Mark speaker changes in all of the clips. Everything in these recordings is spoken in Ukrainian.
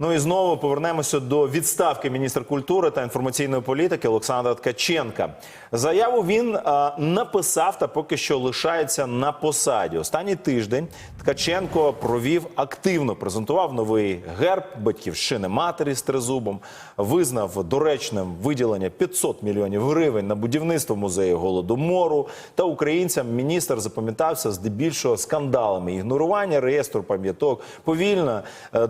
Speaker 1: Ну і знову повернемося до відставки міністра культури та інформаційної політики Олександра Ткаченка. Заяву він а, написав та поки що лишається на посаді. Останній тиждень Ткаченко провів активно, презентував новий герб батьківщини матері з тризубом, визнав доречним виділення 500 мільйонів гривень на будівництво музею голодомору. Та українцям міністр запам'ятався здебільшого скандалами ігнорування реєстру пам'яток, повільна е,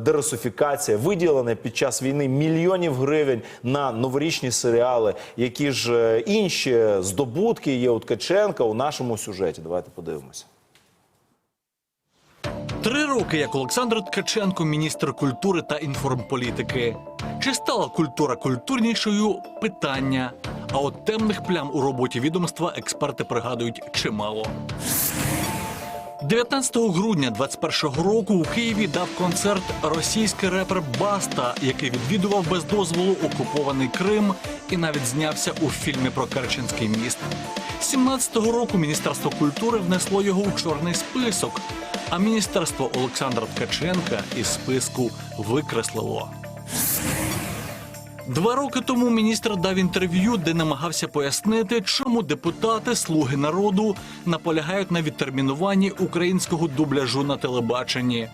Speaker 1: виділення під час війни мільйонів гривень на новорічні серіали. Які ж е, інші здобутки є у Ткаченка у нашому сюжеті? Давайте подивимося.
Speaker 2: Три роки як Олександр Ткаченко, міністр культури та інформполітики. Чи стала культура культурнішою? Питання. А от темних плям у роботі відомства експерти пригадують чимало. 19 грудня 21 року у Києві дав концерт російський репер Баста, який відвідував без дозволу окупований Крим і навіть знявся у фільмі про Керченський міст. 17-го року Міністерство культури внесло його у чорний список, а міністерство Олександра Ткаченка із списку викреслило. Два роки тому міністр дав інтерв'ю, де намагався пояснити, чому депутати Слуги народу наполягають на відтермінуванні українського дубляжу на телебаченні.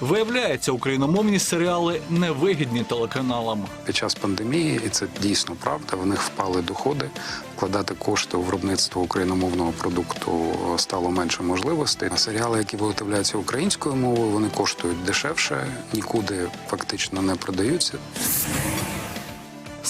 Speaker 2: Виявляється, україномовні серіали невигідні телеканалам.
Speaker 3: Під час пандемії, і це дійсно правда, в них впали доходи. Вкладати кошти у виробництво україномовного продукту стало менше можливостей. Серіали, які виготовляються українською мовою, вони коштують дешевше, нікуди фактично не продаються.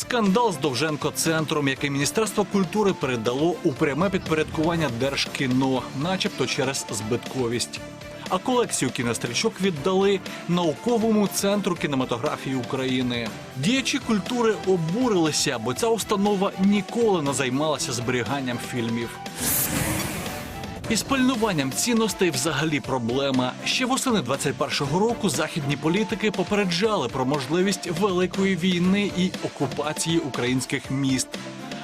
Speaker 2: Скандал з Довженко центром, який Міністерство культури передало у пряме підпорядкування Держкіно, начебто через збитковість. А колекцію кінострічок віддали науковому центру кінематографії України. Діячі культури обурилися, бо ця установа ніколи не займалася зберіганням фільмів. Із пильнуванням цінностей взагалі проблема. Ще восени 21-го року західні політики попереджали про можливість великої війни і окупації українських міст.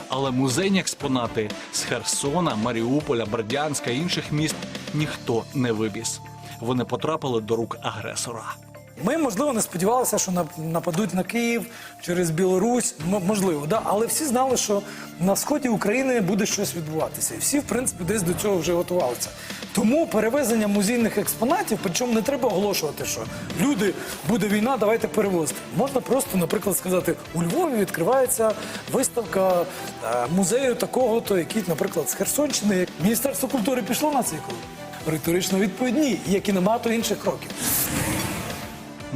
Speaker 2: Але музейні експонати з Херсона, Маріуполя, Бердянська і інших міст ніхто не вивіз. Вони потрапили до рук агресора.
Speaker 4: Ми, можливо, не сподівалися, що нап- нападуть на Київ через Білорусь, можливо, да? але всі знали, що на сході України буде щось відбуватися. І всі, в принципі, десь до цього вже готувалися. Тому перевезення музейних експонатів, причому не треба оголошувати, що люди, буде війна, давайте перевозити. Можна просто, наприклад, сказати, у Львові відкривається виставка е, музею такого-то, який, наприклад, з Херсонщини. Міністерство культури пішло на цей крок? Риторично відповідь ні, як і небагато інших кроків.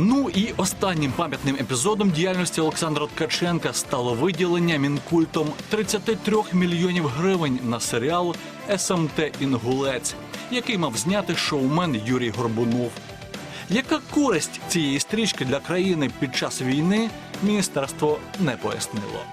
Speaker 2: Ну і останнім пам'ятним епізодом діяльності Олександра Ткаченка стало виділення мінкультом 33 мільйонів гривень на серіал СМТ Інгулець, який мав зняти шоумен Юрій Горбунов. Яка користь цієї стрічки для країни під час війни міністерство не пояснило.